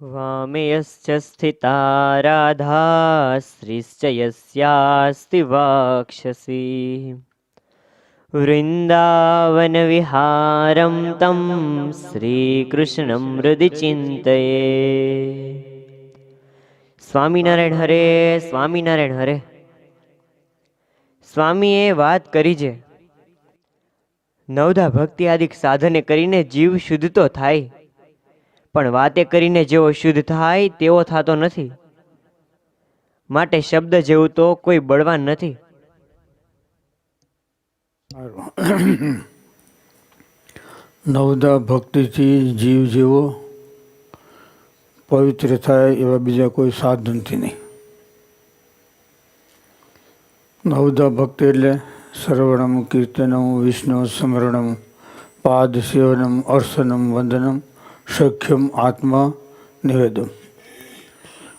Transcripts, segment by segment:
वामे यश्च स्थिता राधाश्रीश्च यस्यास्ति वाक्षसि वृन्दावनविहारं तं શ્રીકૃષ્ણં હૃદિ ચિંતયે સ્વામિનારાયણ હરે સ્વામિનારાયણ હરે સ્વામીએ વાત કરી છે નવધા ભક્તિ આદિક સાધને કરીને જીવ શુદ્ધ તો થાય પણ વાતે કરીને જેવો શુદ્ધ થાય, તેવો થતો નથી. માટે શબ્દ જેવું તો કોઈ બળવાન નથી. નવદા ભક્તિથી જીવ જેવો, પવિત્ર થાય એવા બીજા કોઈ સાધનથી નહીં. નવદા ભક્તિ એટલે શ્રવણમ કીર્તનમ, વિષ્ણુ સ્મરણમ, પાદ સેવનમ, અર્શનમ, વંદનમ સખ્યમ આત્મા નિવેદમ.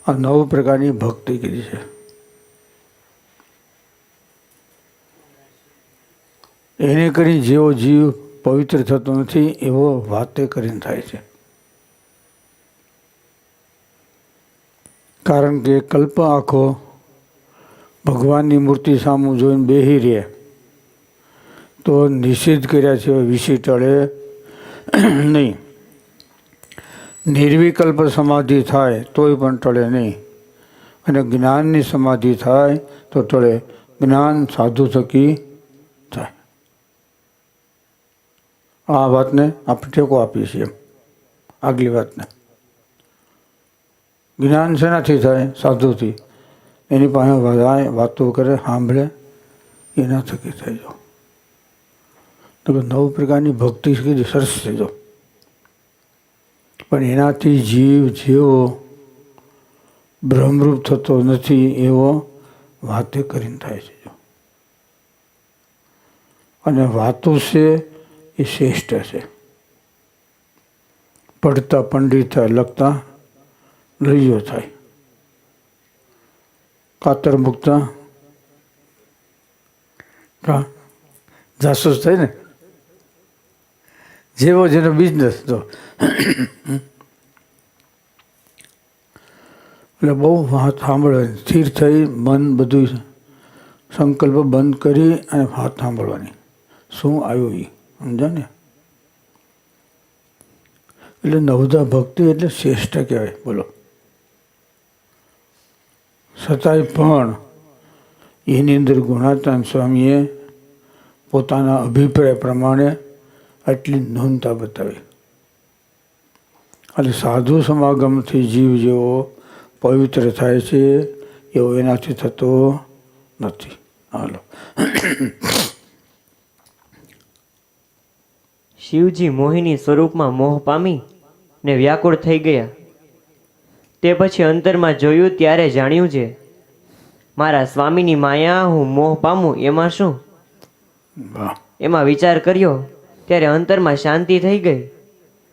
આ નવ પ્રકારની ભક્તિ કીધી છે. એને કરી જેવો જીવ પવિત્ર થતો નથી, એવો વાતે કરીને થાય છે. કારણ કે કલ્પ આખો ભગવાનની મૂર્તિ સામું જોઈને બેહી રહે, તો નિષેધ કર્યા છે વિષય ટળે નહીં. નિર્વિકલ્પ સમાધિ થાય તોય પણ ટળે નહીં. અને જ્ઞાનની સમાધિ થાય તો ટળે. જ્ઞાન સાધુ થકી થાય. આ વાતને આપણે ટેકો આપીએ છીએ આગલી વાતને. જ્ઞાન શેનાથી થાય? સાધુથી. એની પાસે વધારે વાતો કરે, સાંભળે, એના થકી થઈ જાઓ. તો નવ પ્રકારની ભક્તિ કીધી સરસ થઈ જાઓ. પણ એનાથી જીવ જેવો ભ્રમરૂપ થતો નથી એવો વાતે કરીને થાય છે અને વાતો છે એ શ્રેષ્ઠ છે. પડતા પંડિત લખતા લઈઓ થાય. કાતર મૂકતા જાસૂસ થાય ને? જેવો જેનો બિઝનેસ તો. એટલે બહુ હાથ સાંભળવાની. સ્થિર થઈ, મન બધું સંકલ્પ બંધ કરી અને હાથ સાંભળવાની. શું આવ્યું એ સમજ્યા ને? એટલે નવધા ભક્તિ એટલે શ્રેષ્ઠ કહેવાય. બોલો. છતાંય પણ એની અંદર ગુણાતાન સ્વામીએ પોતાના અભિપ્રાય પ્રમાણે આટલી નોંધતા બતાવી. એટલે સાધુ સમાગમથી જીવ જેવો પવિત્ર થાય છે એવો એનાથી થતો નથી. હાલો. શિવજી મોહિની સ્વરૂપમાં મોહ પામી ને વ્યાકુળ થઈ ગયા. તે પછી અંતરમાં જોયું ત્યારે જાણ્યું છે મારા સ્વામીની માયા હું મોહ પામું એમાં શું? એમાં વિચાર કર્યો ત્યારે અંતરમાં શાંતિ થઈ ગઈ.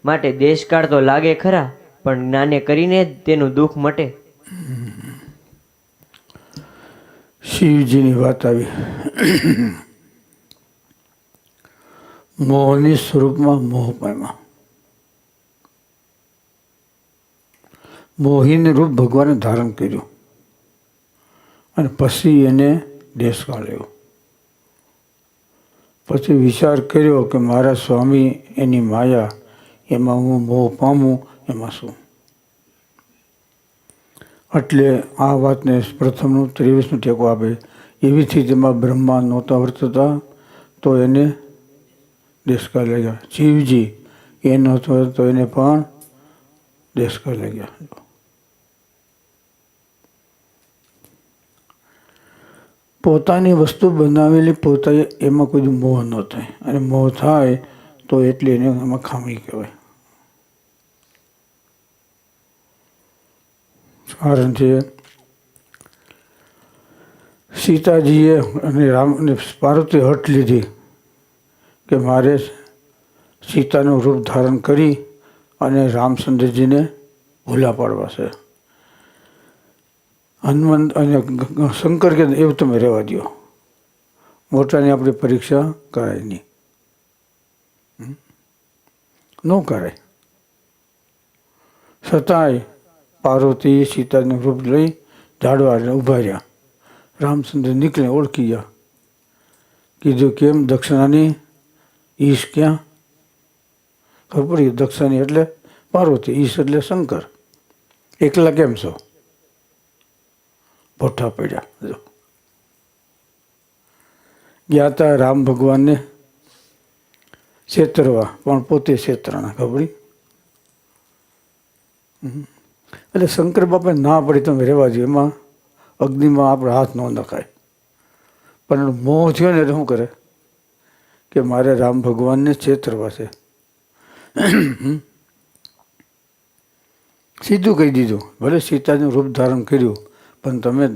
માટે દેશકાળ તો લાગે ખરા, પણ જ્ઞાને કરીને તેનું દુઃખ મટે. શિવજીની વાત આવી. મોહની સ્વરૂપમાં મોહ પામ્યા મોહીને રૂપ ભગવાને ધારણ કર્યું. અને પછી એને દેશકાળ કાઢ્યો પછી વિચાર કર્યો કે મારા સ્વામી એની માયા, એમાં હું મોહ પામું, એમાં શું? એટલે આ વાતને પ્રથમનું ત્રેવીસનું ટેકો આપે. એવી સ્થિતિમાં બ્રહ્મા નહોતા વર્તતા, તો એને દેશકા લાગ્યા. શિવજી એ નહોતો તો એને પણ દેશકા લાગ્યા. પોતાની વસ્તુ બનાવેલી પોતે એમાં કોઈ મોહ ન થાય. અને મોહ થાય તો એટલે એને એમાં ખામી કહેવાય. કારણ છે સીતાજીએ અને રામ અને પાર્વતી હટ લીધી કે મારે સીતાનું રૂપ ધારણ કરી અને રામચંદ્રજીને ભૂલા પાડવા છે. હનુમંત અને શંકર કે એવું તમે રહેવા દો મોટાની આપણે પરીક્ષા કરાય નહીં. ન કરાય. છતાંય પાર્વતી, સીતાનું રૂપ લઈ ઝાડવા ઊભા રહ્યા. રામચંદ્ર નીકળે ઓળખી ગયા. કીધું, કેમ દક્ષિણાની? ઈશ ક્યાં? ખબર પડી, દક્ષિણાની એટલે પાર્વતી, ઈશ એટલે શંકર. એકલા કેમ છો? પોઠા પડ્યા. ગયા હતા રામ ભગવાનને છેતરવા પણ પોતે છેતરાણા ખબરી? એટલે શંકર બાપા ના પડી તમે રહેવા જોઈએ એમાં અગ્નિમાં આપણે હાથ ન નખાય. પણ મોહ થયો ને શું કરે? કે મારે રામ ભગવાનને છેતરવા છે. સીધું કહી દીધું. ભલે સીતાનું રૂપ ધારણ કર્યું. પણ તમે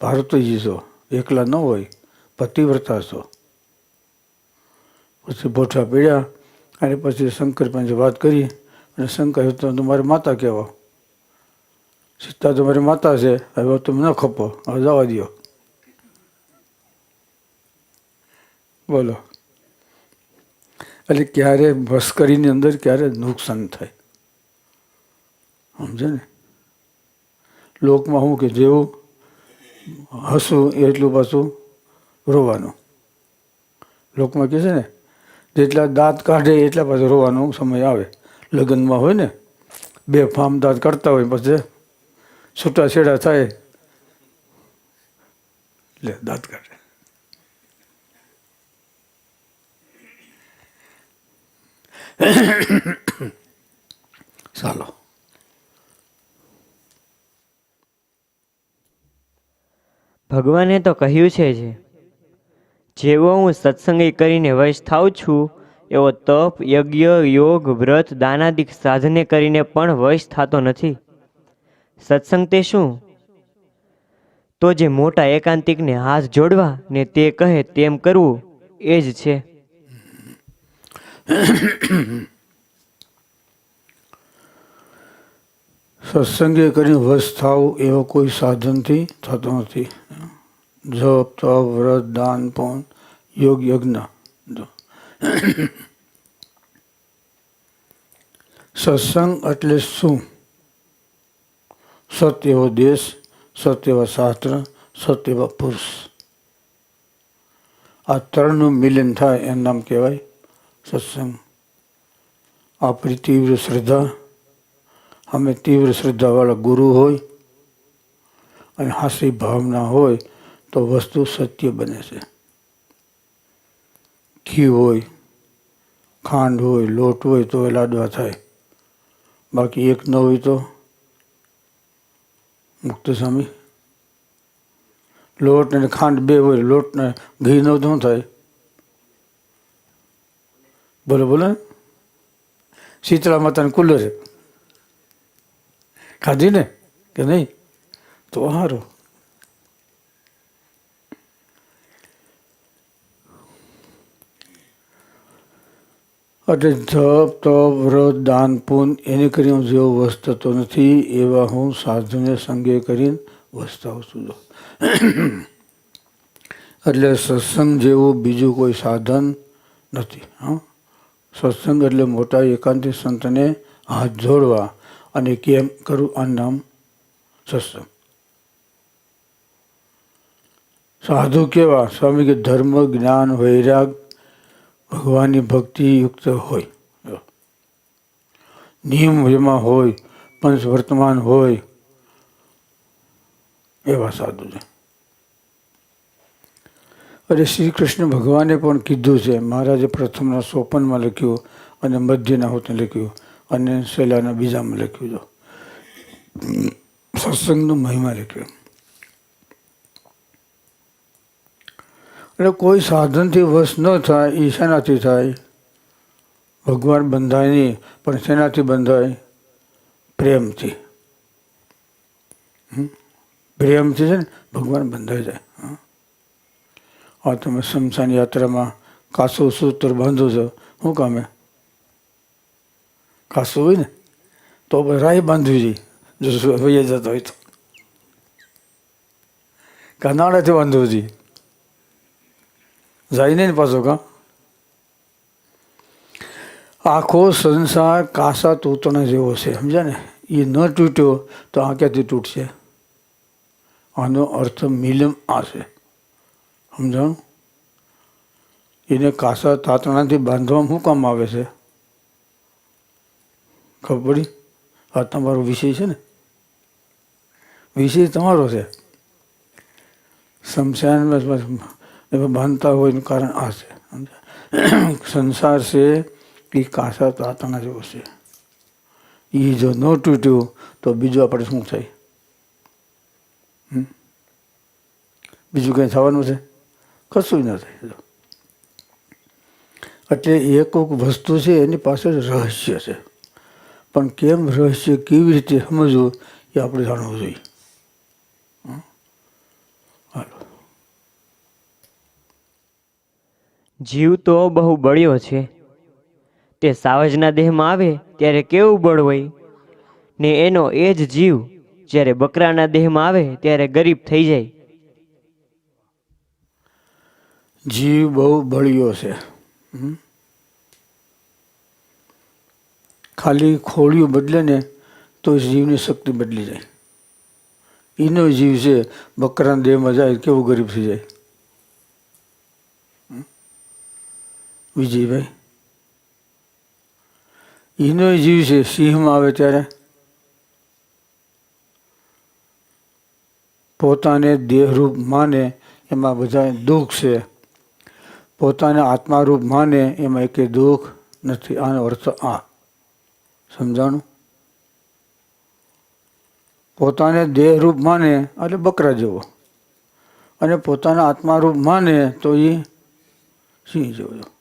ભારતજી છો એકલા ન હોય, પતિવ્રતા છો. પછી ભોઠા પીડ્યા, અને પછી શંકર પાસે વાત કરી, અને શંકર તમારી માતા કહેવા સીતા તમારી માતા છે, હવે તમે ન ખપો, હવે જવા દો બોલો. એટલે ક્યારે ભસ્કરીની અંદર ક્યારે નુકસાન થાય. સમજે ને? લોકમાં શું કે જેવું હસવું એટલું પાછું રોવાનું. લોકમાં કહે છે ને, જેટલા દાંત કાઢે એટલા પાછું રોવાનો સમય આવે. લગ્નમાં હોય ને, બે ફામ દાંત કાઢતા હોય પછી છૂટા છેડા થાય. એટલે દાંત કાઢે. ચાલો ભગવાને તો કહ્યું છે જ, જેવો હું સત્સંગી કરીને વશ થાઉં છું, એવો તપ, યજ્ઞ, યોગ, વ્રત, દાનાદિક સાધને કરીને પણ વશ થતો નથી. સત્સંગ તે શું? તો જે મોટા એકાંતિકને હાથ જોડવા ને તે કહે તેમ કરવું એ જ છે. સત્સંગે કરીને વશ થાવ એવો કોઈ સાધનથી થતો નથી. જપ તપ વ્રત દાન પણ યોગ યજ્ઞ સત્સંગ એટલે શું? સત્યવો દેશ સત્યવા શાસ્ત્ર સત્યવા પુરુષ આ ત્રણનું મિલન થાય એનું નામ કહેવાય સત્સંગ. આપણી તીવ્ર શ્રદ્ધા, અમે તીવ્ર શ્રદ્ધાવાળા ગુરુ હોય અને હાસી ભાવના હોય તો વસ્તુ સત્ય બને છે. ઘી હોય, ખાંડ હોય, લોટ હોય તો એ લાડવા થાય. બાકી એક ન હોય તો મુક્ત સ્વામી લોટ અને ખાંડ બે હોય લોટને ઘી ન શું થાય? બોલો બોલો. શીતળા માતાને કુલર ખાધી ને કે નહીં? તો સારું એટલે જપ તપ વ્રત દાન પૂન એને કરી હું જેવો વસ્ત નથી એવા હું સાધુને સંગે કરીને વસતાવું છું એટલે સત્સંગ જેવું બીજું કોઈ સાધન નથી હા સત્સંગ એટલે મોટા એકાંતિક સંતને હાથ જોડવા અને કેમ કરું આ નામ સત્સંગ સાધુ કેવા સ્વામી કે ધર્મ જ્ઞાન વૈરાગ ભગવાનની ભક્તિયુક્ત હોય. નિયમ જેમાં હોય, પંચ વર્તમાન હોય, એવા સાધુ છે. અરે શ્રી કૃષ્ણ ભગવાને પણ કીધું છે, મહારાજે પ્રથમના સોપનમાં લખ્યું અને મધ્યના હોતને લખ્યું અને શૈલાના બીજામાં લખ્યું હતું સત્સંગનો મહિમા લખ્યો. એટલે કોઈ સાધનથી વશ ન થાય એ શેનાથી થાય? ભગવાન બંધાય નહીં, પણ શેનાથી બંધાય? પ્રેમથી? પ્રેમથી છે ને, ભગવાન બંધાઈ જાય. હા. તમે શમશાન યાત્રામાં કાસો સૂત્ર બાંધો છો, શું કામે કાસો હોય ને, તો રાય બાંધવી જોઈએ. જો વૈયા જતો હોય તો. કનાળાથી બાંધવું જોઈએ. જાય નહીં ને પાછો કા? આખો સંસાર કાસા તૂતણા જેવો છે, સમજ્યા ને? એ ન તૂટ્યો તો આ ક્યાંથી તૂટશે? આનો અર્થ મિલમ આ છે. સમજાણું? એને કાસા તાતણાથી બાંધવામાં શું કામ આવે છે? ખબર પડી? આ તમારો વિષય છે ને? વિષય તમારો છે. શમશાનમાં બાંધતા હોય એનું કારણ આ છે સંસાર છે એ કાસા તાતણા જેવો છે એ જો ન તૂટ્યું તો બીજું આપણે શું થાય બીજું કંઈ થવાનું છે કશું ન થાય. એટલે એક વસ્તુ છે એની પાછળ રહસ્ય છે પણ કેમ રહસ્ય કેવી રીતે સમજવું એ આપણે જાણવું જોઈએ હમ? હાલો જીવ તો બહુ બળ્યો છે. તે સાવજના દેહમાં આવે ત્યારે કેવું બળ હોય? ને એનો એ જ જીવ જ્યારે બકરાના દેહમાં આવે ત્યારે ગરીબ થઈ જાય. જીવ બહુ બળ્યો છે? ખાલી ખોળિયું બદલે ને તો જીવની શક્તિ બદલી જાય. એનો જીવ છે બકરાના દેહમાં જાય કેવું ગરીબ થઈ જાય. વિજયભાઈ. એનો જીવ છે, સિંહમાં આવે ત્યારે. પોતાને દેહરૂપ માને, એમાં બધા દુઃખ છે. પોતાને આત્મારૂપ માને, એમાં એકે દુઃખ નથી. આનો અર્થ આ. સમજાણું? પોતાને દેહરૂપ માને, એટલે બકરા જેવો. અને પોતાના આત્મારૂપ માને, તો એ સિંહ જેવો.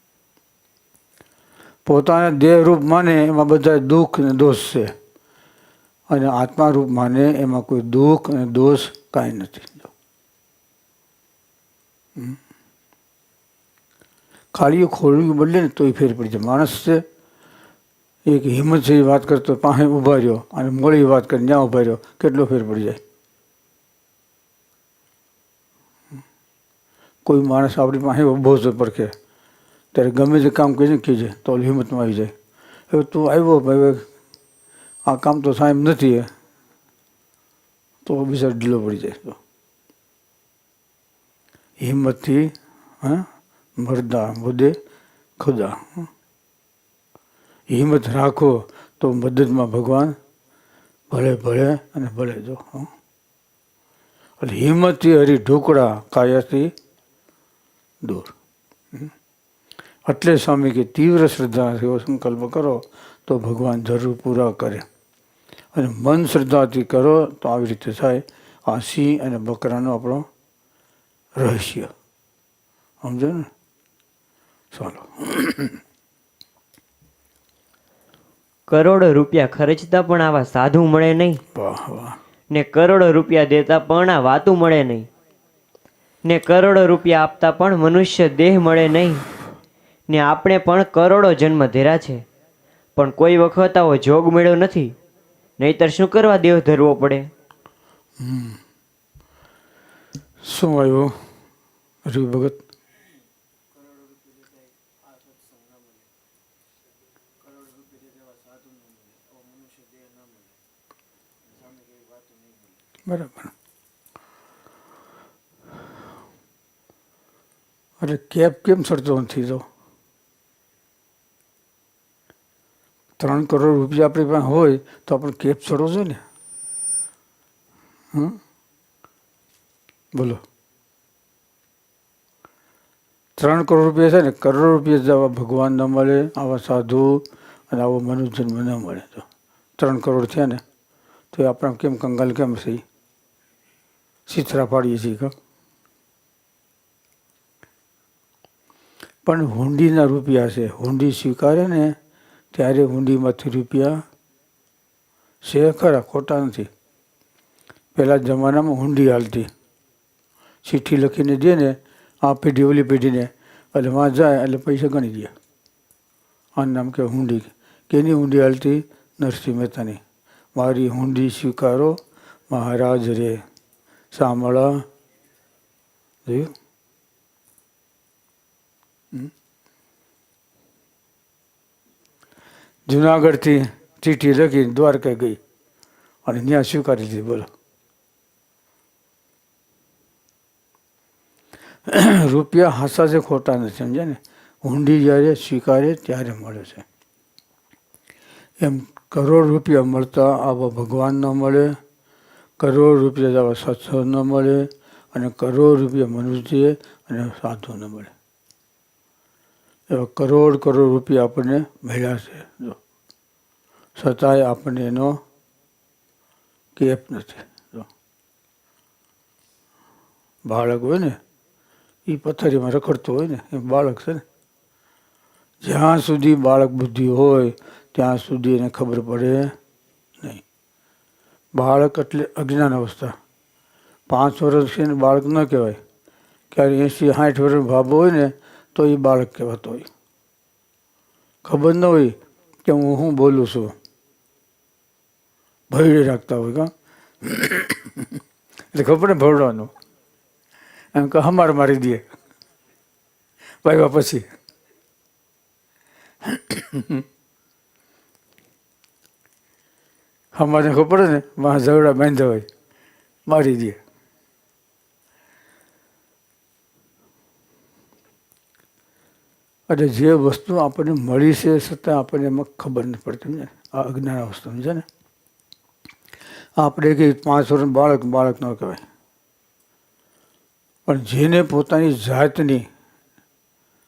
પોતાને દેહરૂપ માને એમાં બધા દુઃખ અને દોષ છે. અને આત્મારૂપ માને એમાં કોઈ દુઃખ અને દોષ કાંઈ નથી. ખાલી ખોલવી બદલે ને તોય ફેર પડી જાય. માણસ છે, એક હિંમત છે વાત કરતો પાસે ઊભા રહ્યો અને મોડી વાત કરી ત્યાં ઊભા રહ્યો, કેટલો ફેર પડી જાય. કોઈ માણસ આપણી પાસે ઊભો છે પડખે ત્યારે ગમે તે કામ કહીને કહેજે, તો હિંમતમાં આવી જાય હવે તું આવ્યો ભાઈ આ કામ તો સાહેબ નથી એ તો બિચાર ઢીલો પડી જાય તો હિંમતથી, હા, મરદા મુદે ખુદા. હિંમત રાખો તો મદદમાં ભગવાન ભલે ભલે અને ભલે જો. એટલે હિંમતથી હરી ઢોકળા કાયાથી દૂર. એટલે સ્વામી કે તીવ્ર શ્રદ્ધા એવો સંકલ્પ કરો તો ભગવાન જરૂર પૂરા કરે. અને મન શ્રદ્ધાથી કરો તો આવી રીતે થાય. આ સિંહ અને બકરાનો આપણો રહસ્ય. સમજો ને? ચાલો. કરોડો રૂપિયા ખર્ચતા પણ આવા સાધુ મળે નહીં. વાહ વાહ. ને કરોડો રૂપિયા દેતા પણ આ વાતું મળે નહીં. ને કરોડો રૂપિયા આપતા પણ મનુષ્ય દેહ મળે નહીં. ને આપણે પણ કરોડો જન્મ ધેરા છે. પણ કોઈ વખત આવો જોગ મેળ્યો નથી. નહીતર શું કરવા દેહ ધરવો પડે? શું આવ્યું? ભગત? બરાબર. અરે કેપ કેમ સરતો નથી તો? ત્રણ કરોડ રૂપિયા આપણી પાસે હોય તો આપણે કેપ ચડવો જોઈએ ને? હં બોલો. ત્રણ કરોડ રૂપિયા છે ને, કરોડ રૂપિયા જવા ભગવાન ન મળે, આવા સાધુ અને આવો મનુષ્ય જન્મ ન મળે તો. ત્રણ કરોડ થયા ને, તો એ આપણે કેમ કંગાલ કેમ છે? સીથરા પાડીએ છીએ કા? પણ હુંડીના રૂપિયા છે, હુંડી સ્વીકારે ને ત્યારે હુંડીમાંથી રૂપિયા છે ખરા ખોટા નથી. પહેલાં જમાનામાં હુંડી હાલતી. ચિઠ્ઠી લખીને દે ને, આ પેઢી, ઓલી પેઢીને. એટલે વાં જાય, એટલે પૈસા ગણી દે આનું નામ કે હુંડી. કેની હુંડી હાલતી? નરસિંહ મહેતાની. મારી હુંડી સ્વીકારો, મહારાજ રે. સાંભળા જોયું? જુનાગઢથી ચીઠી લખી દ્વારકા ગઈ અને ત્યાં સ્વીકારી લીધી, બોલો. રૂપિયા હાસા છે ખોટા નથી સમજે ને? ઊંડી જ્યારે સ્વીકારે ત્યારે મળે છે. એમ કરોડ રૂપિયા મળતા આવા ભગવાન ન મળે, કરોડ રૂપિયા આવા સત્સંગ ન મળે અને કરોડ રૂપિયા મનુષ્ય અને સાધુ ન મળે. એવા કરોડ કરોડ રૂપિયા આપણને મળ્યા છે. જો. છતાંય આપણને એનો કેપ નથી. જો. બાળક હોય ને એ પથ્થરીમાં રખડતું હોય ને એ બાળક છે ને, જ્યાં સુધી બાળક બુદ્ધિ હોય, ત્યાં સુધી એને ખબર પડે નહીં. બાળક એટલે અજ્ઞાન અવસ્થા. પાંચ વર્ષ છે ને બાળક ન કહેવાય. ક્યારે એંસી સાઠ વર્ષ ભાબો હોય ને તો એ બાળક કહેવાતો હોય. ખબર ન હોય કે હું શું બોલું છું. ભયડે રાખતા હોય, કા? એટલે ખબર ને ભરડવાનું એમ કે હમાર મારી દે. પાવ્યા પછી. અમારે ખબર ને વાં ઝઘડા બાંધ્યા હોય, મારી દે. એટલે જે વસ્તુ આપણને મળી છે છતાં આપણને એમાં ખબર નથી પડતી. ને આ અજ્ઞાન અવસ્થા છે ને? આપણે કે પાંચ વર્ષ બાળક બાળક ન કહેવાય. પણ જેને પોતાની જાતની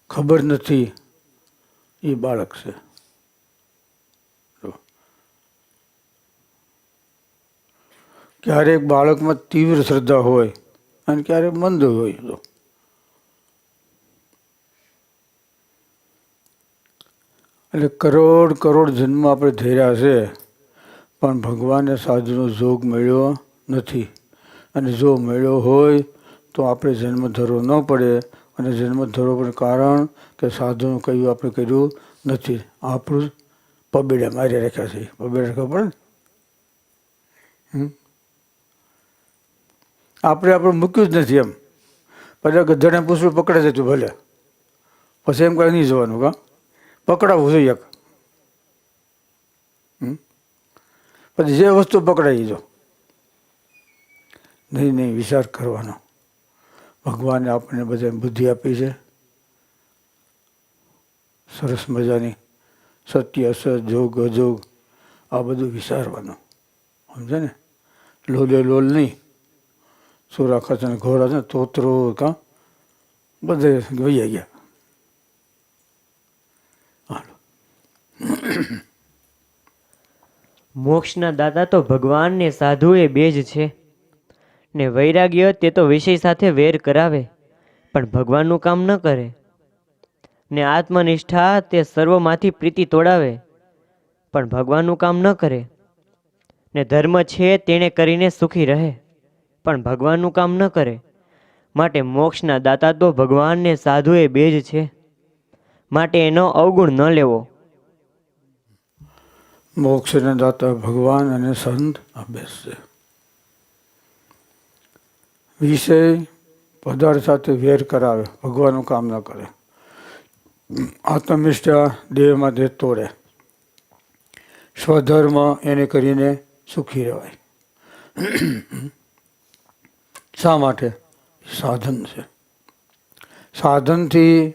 ખબર નથી, એ બાળક છે. ક્યારેક બાળકમાં તીવ્ર શ્રદ્ધા હોય અને ક્યારેક મંદ હોય તો એટલે કરોડ કરોડ જન્મ આપણે ધર્યા છે, પણ ભગવાનને સાધુનો જોગ મળ્યો નથી. અને જો મળ્યો હોય તો આપણે જન્મ ધરવો ન પડે. અને જન્મ ધરવો પણ કારણ કે સાધુનું કહ્યું આપણે કર્યું નથી. આપણું પબેડા મારી રાખ્યા છે. પબેડા ખબર ને આપણે આપણે મૂક્યું જ નથી એમ. પછી ગધેડને પૂછવું પકડે છે તું ભલે. પછી એમ કાંઈ નહીં જવાનું કા? પકડાવવું જોઈએ? પછી જે વસ્તુ પકડાઈ જો. નહીં નહીં, વિચાર કરવાનો. ભગવાને આપણને બધા બુદ્ધિ આપી છે. સરસ મજાની સત્ય, અસત, જોગ, અજોગ, આ બધું વિચારવાનું. સમજે ને? લોલે લોલ નહીં. સુરા ખચન ઘોડા છે તોતરો કાં? બધે વૈયા ગયા. મોક્ષના દાતા તો ભગવાન ને એ બે જ છે. ને વૈરાગ્ય તે તો વિષય સાથે વેર કરાવે, પણ ભગવાનનું કામ ન કરે. ને આત્મનિષ્ઠા તે સર્વમાંથી પ્રીતિ તોડાવે, પણ ભગવાનનું કામ ન કરે. ને ધર્મ છે તેણે કરીને સુખી રહે, પણ ભગવાનનું કામ ન કરે. માટે મોક્ષના દાતા તો ભગવાનને સાધુ એ બે જ છે. માટે એનો અવગુણ ન લેવો. મોક્ષના દાતા ભગવાન અને સંત આ બેસ છે વિષય પદાર્થ સાથે વેર કરાવે, ભગવાનનું કામ ન કરે. આત્મનિષ્ઠા દેહમાં દેહ તોડે. સ્વધર્મ એને કરીને સુખી રહેવાય. શા માટે? સાધન છે. સાધનથી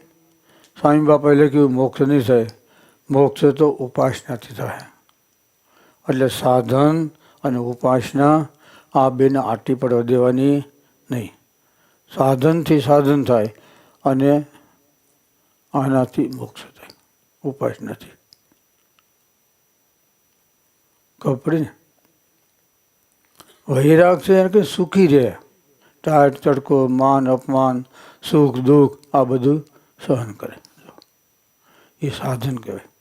સ્વામી એટલે લખ્યું, મોક્ષ નહીં થાય. મોક્ષ તો ઉપાસનાથી થાય. એટલે સાધન અને ઉપાસના આ બેને આટી પડવા દેવાની નહીં. સાધનથી સાધન થાય અને આનાથી મોક્ષ થાય, ઉપાસનાથી. ખબર પડી ને? વૈરાગ છે કે સુખી રહે. ટાટ તડકો, માન, અપમાન, સુખ, દુઃખ આ બધું સહન કરે. એ સાધન કહેવાય.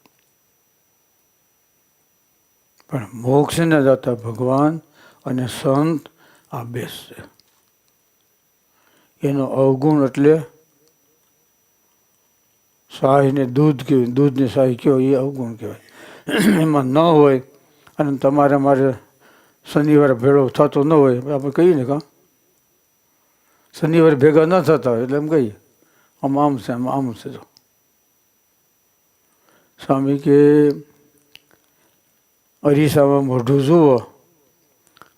પણ મોક્ષને દાતા ભગવાન અને સંત આ બેસ છે એનો અવગુણ એટલે શાહીને દૂધ કહેવાય, દૂધને શાહી કહેવાય, એ અવગુણ કહેવાય. એમાં ન હોય અને તમારે મારે શનિવારે ભેળો થતો ન હોય, આપણે કહીએ ને કાં? શનિવારે ભેગા ન થતા હોય, એટલે એમ કહીએ. આમ આમ છે, આમ આમ છે. સ્વામી કે અરીસામાં મોઢું જુઓ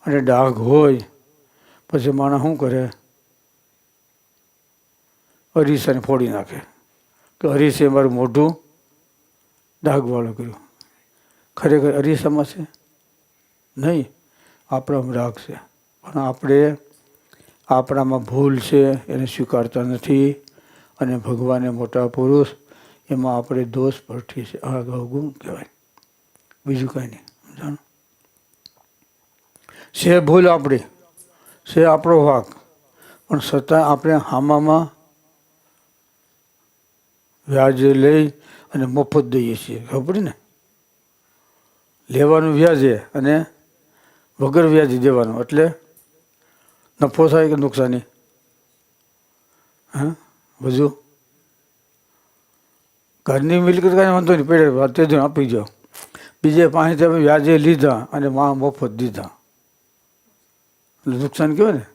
અને ડાઘ હોય, પછી માણસ શું કરે? અરીસાને ફોડી નાખે કે અરીસે મારું મોઢું ડાઘવાળું કર્યું. ખરેખર અરીસામાં છે? નહીં. આપણામાં ડાઘ છે. પણ આપણે આપણામાં ભૂલ છે, એને સ્વીકારતા નથી અને ભગવાને મોટા પુરુષ, એમાં આપણે દોષ ભઠી છે. આ ગુમ કહેવાય. બીજું કાંઈ નહીં. સમજાણું છે ભૂલ આપણી છે આપણો વાક. પણ છતાં આપણે હામામાં વ્યાજે લઈ અને મફત દઈએ છીએ, ખબર ને? લેવાનું વ્યાજે અને વગર વ્યાજે દેવાનું, એટલે નફો થાય કે નુકસાની? હા, બધું. ઘરની મિલકત કાંઈ વાંધો નહીં પેઢે વાત આપી જાઓ. બીજે પાસે તમે વ્યાજે લીધા અને માં મફત દીધા. એટલે નુકસાન કહેવાય ને?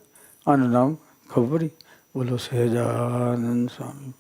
આનું નામ ખબર પડી? બોલો સહેજાનંદ સ્વામી.